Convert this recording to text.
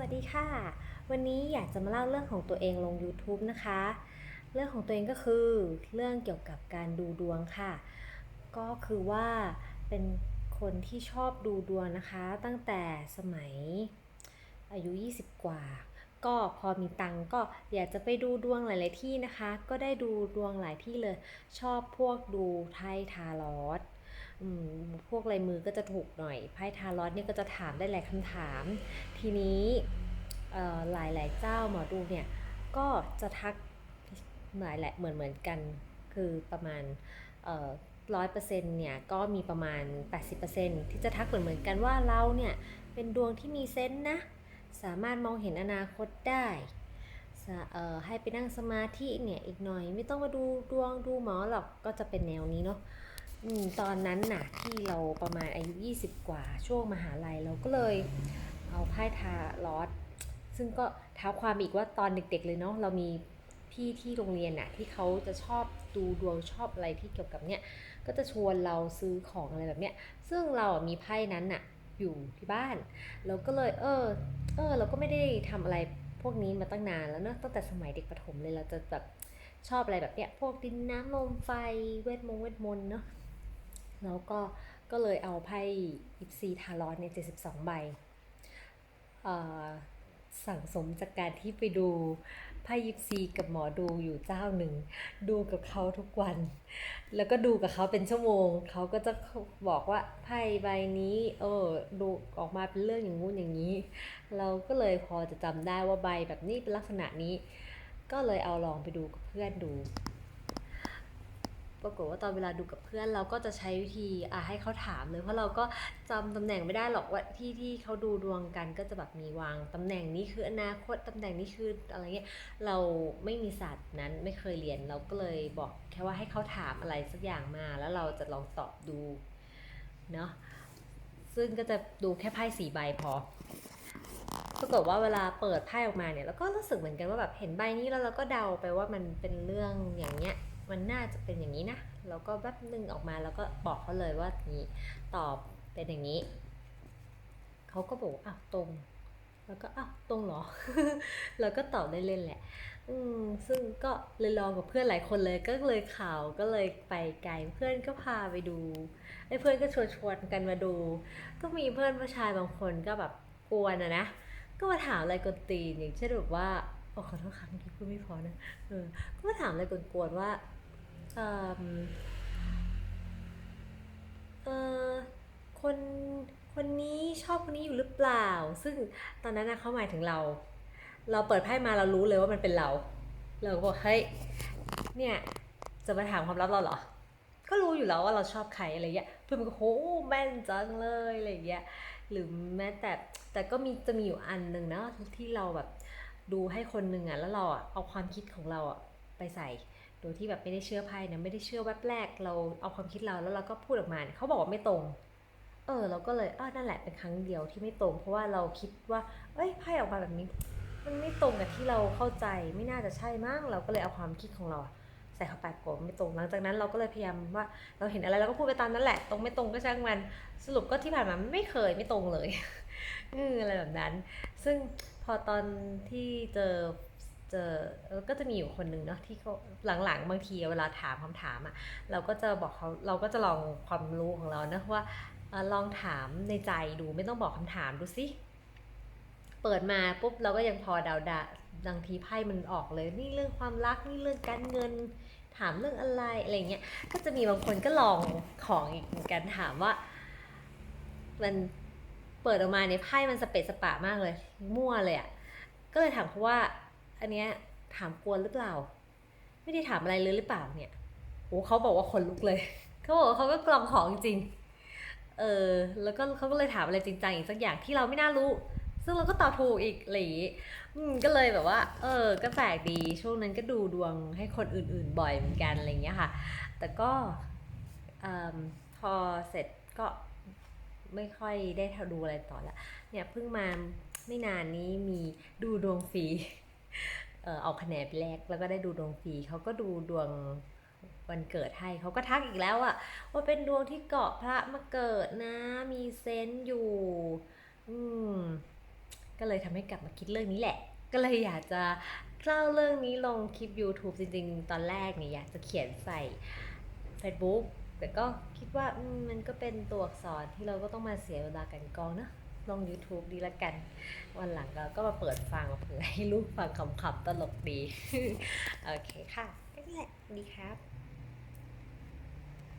วัสดีค่ะ วันนี้อยากจะมาเล่าเรื่องของตัวเองลง YouTube นะคะ เรื่องของตัวเองก็คือเรื่องเกี่ยวกับการดูดวงค่ะ ก็คือว่าเป็นคนที่ชอบดูดวงนะคะ ตั้งแต่สมัยอายุ 20 กว่า ก็พอมีตังก็อยากจะไปดูดวงหลาย ๆ ที่นะคะ ก็ได้ดูดวงหลายที่เลย ชอบพวกดูไพ่ทารอต พวกลายมือก็จะถูกหน่อยไพ่ทาโรอตเนี่ยก็จะถามได้หลายคำถาม ทีนี้หลายหลายๆเจ้าหมอดูเนี่ยก็จะทักหลายแหละเหมือนเหมือนกัน คือประมาณร้อยเปอร์เซ็นต์เนี่ยก็มีประมาณ 80%ที่จะทักเหมือนเหมือนกันว่าเราเนี่ยเป็นดวงที่มีเซนส์นะสามารถมองเห็นอนาคตได้ให้ไปนั่งสมาธิเนี่ยอีกหน่อย ไม่ต้องมาดูดวงดูหมอหรอกก็จะเป็นแนวนี้เนาะ ตอนนั้นน่ะที่เราประมาณอายุ 20 กว่าช่วงมหาลัยเราก็เลยเอาไพ่ทาลอสซึ่งก็เท้าความอีกว่าตอนเด็กๆเลยเนาะเรามีพี่ที่โรงเรียนน่ะที่เขาจะชอบดูดวงชอบอะไรที่เกี่ยวกับเนี่ยก็จะชวนเราซื้อของอะไรแบบเนี้ยซึ่งเราอะมีไพ่นั้นน่ะอยู่ที่บ้าน เราก็เลยเออเออเราก็ไม่ได้ทำอะไรพวกนี้มาตั้งนานแล้วเนอะตั้งแต่สมัยเด็กประถมเลยเราจะแบบชอบอะไรแบบเนี้ยพวกดินน้ำลมไฟเวทมงเวทมนต์เนาะ แล้วก็ก็เลยเอาไพ่อิปซีทารอนเนี่ยเจ็ดสิบสองใบสั่งสมจากการที่ไปดูไพ่ยิปซีกับหมอดูอยู่เจ้าหนึ่ง ดูกับเขาทุกวัน แล้วก็ดูกับเขาเป็นชั่วโมง เขาก็จะบอกว่าไพ่ใบนี้ เออดูออกมาเป็นเรื่องอย่างงู้นอย่างนี้ เราก็เลยพอจะจำได้ว่าใบแบบนี้เป็นลักษณะนี้ ก็เลยเอาลองไปดูกับเพื่อนดู ปรากฏว่าตอนเวลาดูกับเพื่อนเราก็จะใช้วิธีอะให้เขาถามเลยเพราะเราก็จำตำแหน่งไม่ได้หรอกว่าที่ที่เขาดูดวงกันก็จะแบบมีวางตำแหน่งนี้คืออนาคตตำแหน่งนี้คืออะไรเงี้ยเราไม่มีศาสตร์นั้นไม่เคยเรียนเราก็เลยบอกแค่ว่าให้เขาถามอะไรสักอย่างมา แล้วเราจะลองตอบดูเนาะซึ่งก็จะดูแค่ไพ่สี่ใบพอปรากฏว่าเวลาเปิดไพ่ออกมาเนี่ยเราก็รู้สึกเหมือนกันว่าแบบเห็นใบนี้แล้วเราก็เดาไปว่ามันเป็นเรื่องอย่างเงี้ย มันน่าจะเป็นอย่างนี้นะเราก็แป๊บนึงออกมาแล้วก็บอกเขาเลยว่านี้ตอบเป็นอย่างนี้เขาก็บอกอ้าวตรง แล้วก็อ้าวตรงเหรอเราก็ตอบได้เล่นแหละ อืมซึ่งก็เลยลองกับเพื่อนหลายคนเลยก็เลยข่าวก็เลยไปไกลเพื่อนก็พาไปดูไอ้เพื่อนก็ชวนชวนๆกันมาดู ก็มีเพื่อนผู้ชายบางคนก็แบบกวนอะนะก็มาถามอะไรกวนตีนอย่างเช่นแบบว่าโอ้ขอโทษครั้งที่พูดไม่พอนะเออก็มาถามอะไรกวนๆว่า เอมเออคนคนนี้ชอบคนนี้อยู่หรือเปล่า ซึ่งตอนนั้นนะเขาหมายถึงเรา เราเปิดไพ่มาเรารู้เลยว่ามันเป็นเรา เราก็บอกเฮ้ยเนี่ยจะมาถามความลับเราเหรอ ก็รู้อยู่แล้วว่าเราชอบใครอะไรเงี้ยเพื่อนมันก็โหแม่นจังเลยอะไรเงี้ยหรือแม้แต่แต่ก็มีจะมีอยู่อันหนึ่งนะที่เราแบบดูให้คนหนึ่งอะแล้วเราอะเอาความคิดของเราอะไปใส่ ดยที่แบบไม่ได้เชื่อไพ่นะไม่ได้เชื่อแวบแรกเราเอาความคิดเราแล้วเราก็พูดออกมาเขาบอกว่าไม่ตรง เออ เราก็เลยเออนั่นแหละเป็นครั้งเดียวที่ไม่ตรง เพราะว่าเราคิดว่า เอ้ยไพ่ออกมาแบบนี้ มันไม่ตรงกับที่เราเข้าใจไม่น่าจะใช่มั้งเราก็เลยเอาความคิดของเราใส่เข้าไปกดไม่ตรงหลังจากนั้นเราก็เลยพยายามว่าเราเห็นอะไรเราก็พูดไปตามนั้นแหละตรงไม่ตรงก็ช่างมันสรุปก็ที่ผ่านมาไม่เคยไม่ตรงเลยเอออะไรแบบนั้น ซึ่งพอตอนที่เจอ เจอก็จะมีอยู่คนหนึ่งเนาะที่เขาหลังๆ บางทีเวลาถามคำถามอะเราก็จะบอกเขาเราก็จะลองความรู้ของเรานะว่าลองถามในใจดูไม่ต้องบอกคำถามดูสิเปิดมาปุ๊บเราก็ยังพอเดาดาบางทีไพ่มันออกเลย นี่เรื่องความรักนี่เรื่องการเงิน ถามเรื่องอะไรอะไรเงี้ยก็จะมีบางคนก็ลองของอีกเหมือนกันถามว่า มันเปิดออกมาเนี่ยไพ่มันสเปซสปะมากเลย มั่วเลยอะ่ะก็เลยถามเขาว่า อันเนี้ยถามกวนหรือเปล่า ไม่ได้ถามอะไรเลยหรือเปล่าเนี่ยโอ้เขาบอกว่าคนลุกเลยเขาบอกเขาก็กลองของจริง เออ แล้วก็เขาก็เลยถามอะไรจริงจังอีกสักอย่างที่เราไม่น่ารู้ ซึ่งเราก็ตอบถูกอีกอะไรอย่างงี้อืมก็เลยแบบว่า เออ ก็แปลกดี ช่วงนั้นก็ดูดวงให้คนอื่น ๆ บ่อยเหมือนกันอะไรเงี้ยค่ะ แต่ก็เอพอเสร็จก็ไม่ค่อยได้ดูอะไรต่อละ เนี่ยเพิ่งมาไม่นานนี้มีดูดวงฟรี เอาคะแนนไปแลกแล้วก็ได้ดูดวงฟรีเขาก็ดูดวงวันเกิดให้เขาก็ทักอีกแล้วอะว่าเป็นดวงที่เกาะพระมาเกิดนะ มีเซนต์อยู่ อืม ก็เลยทำให้กลับมาคิดเรื่องนี้แหละ ก็เลยอยากจะเล่าเรื่องนี้ลงคลิป YouTube จริงๆ ตอนแรกเนี่ยอยากจะเขียนใส่ Facebook แต่ก็คิดว่ามันก็เป็นตัวอักษรที่เราก็ต้องมาเสียเวลากันกองเนะ ลง YouTube ดีละกัน วันหลังเราก็มาเปิดฟังเผื่อให้ลูกฟังขำๆตลกดี โอเคค่ะก็นี่แหละดีครับ